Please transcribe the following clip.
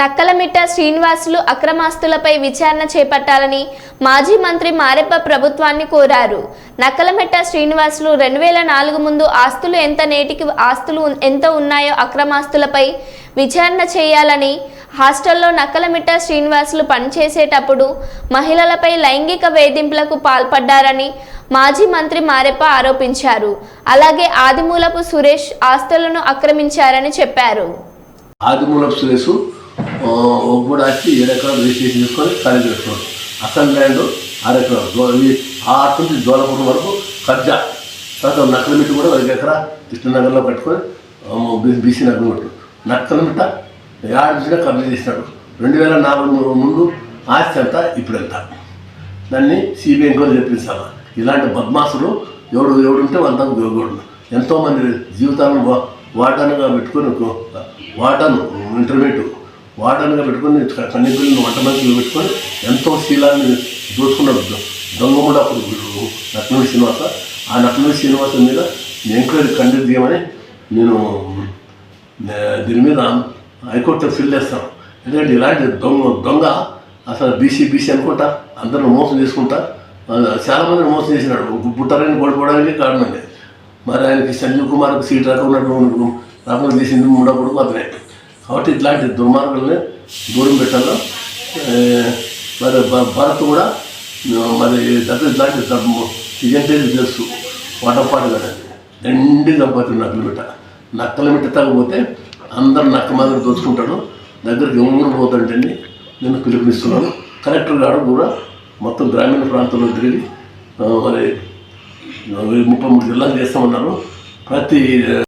నక్కలమిట్ట శ్రీనివాసులు అక్రమాస్తులపై విచారణ చేపట్టాలని మాజీ మంత్రి మారెప్ప ప్రభుత్వాన్ని కోరారు. నక్కలమిట్ట శ్రీనివాసులు రెండు వేల నాలుగు ముందు ఆస్తులు ఎంత నేటికి ఆస్తులు ఎంత ఉన్నాయో అక్రమాస్తులపై విచారణ చేయాలని హాస్టల్లో నక్కలమిట్ట శ్రీనివాసులు పనిచేసేటప్పుడు మహిళలపై లైంగిక వేధింపులకు పాల్పడ్డారని మాజీ మంత్రి మారెప్ప ఆరోపించారు. అలాగే ఆదిమూలపు సురేష్ ఆస్తులను ఆక్రమించారని చెప్పారు. ఆదిమూలపు సురేష్ కూడా వచ్చి ఏడు రిజిస్ట్రేషన్ చేసుకొని ఖాళీ చేస్తున్నాడు అసలు ల్యాండ్ ఆరు ఎకరాలు. ఆరు నుంచి దోలపురం వరకు కబ్జా. తర్వాత నక్కలమిట్టు కూడా ఒక ఎకరా కృష్ణనగర్లో పెట్టుకొని బీ- బీసీ నగరం పెట్టు నక్కలమిట్ట యాడ నుంచి కబ్జా చేసినాడు. రెండు వేల నాలుగు ముందు ఆస్తి అంతా ఇప్పుడు ఎంత? దాన్ని సిబిఐ కూడా తెప్పించాలి ఇలాంటి బద్మాసులు ఎవడు ఎవడుంటే వాళ్ళ గోగోడు ఎంతోమంది జీవితాలను వా- వాటానుగా పెట్టుకొని వాటాను ఇంటర్మీడియట్ వాటానుగా పెట్టుకొని కన్నీపిల్లని వంట మనుషులు పెట్టుకొని ఎంతో శీలాన్ని దోచుకున్నాడు దొంగముడు అప్పుడు నట్నూరి శ్రీనివాస. ఆ నట్నూరి శ్రీనివాస మీద ఎంక్వైరీ కండక్ట్ చేయమని నేను దీని మీద హైకోర్టులో ఫిల్ చేస్తాను. ఎందుకంటే ఇలాంటి దొంగ దొంగ అసలు బీసీ బీసీ అనుకుంటా అందరూ మోసం చేసుకుంటా చాలామంది చాలా మోసం చేసినాడు. పుట్టారని పడిపోవడానికి కారణమే మరి ఆయనకి సంజీవ్ కుమార్కి సీట్ రాకున్నట్టు రాకుండా చేసింది మూడో కొడుకు అతనే. కాబట్టి ఇట్లాంటి దుర్మార్గుల్ని దూరం పెట్టాలో? మరి భారత్ భరత్ కూడా మరి దగ్గర ఇట్లాంటి ఇదంటే తెలుసు. వాటపాటు కదండి దండి చంపుతుంది నక్కలు మిట్ట. నక్కల మిట్ట తగ్గపోతే అందరు నక్క మాదిరి దోచుకుంటాడు దగ్గరికి ఎవరు పోతుంటే నేను పిలుపునిస్తున్నాను. కలెక్టర్ గారు కూడా మొత్తం గ్రామీణ ప్రాంతంలో తిరిగి మరి ముప్పై మూడు జిల్లాలు చేస్తామన్నారు. ప్రతి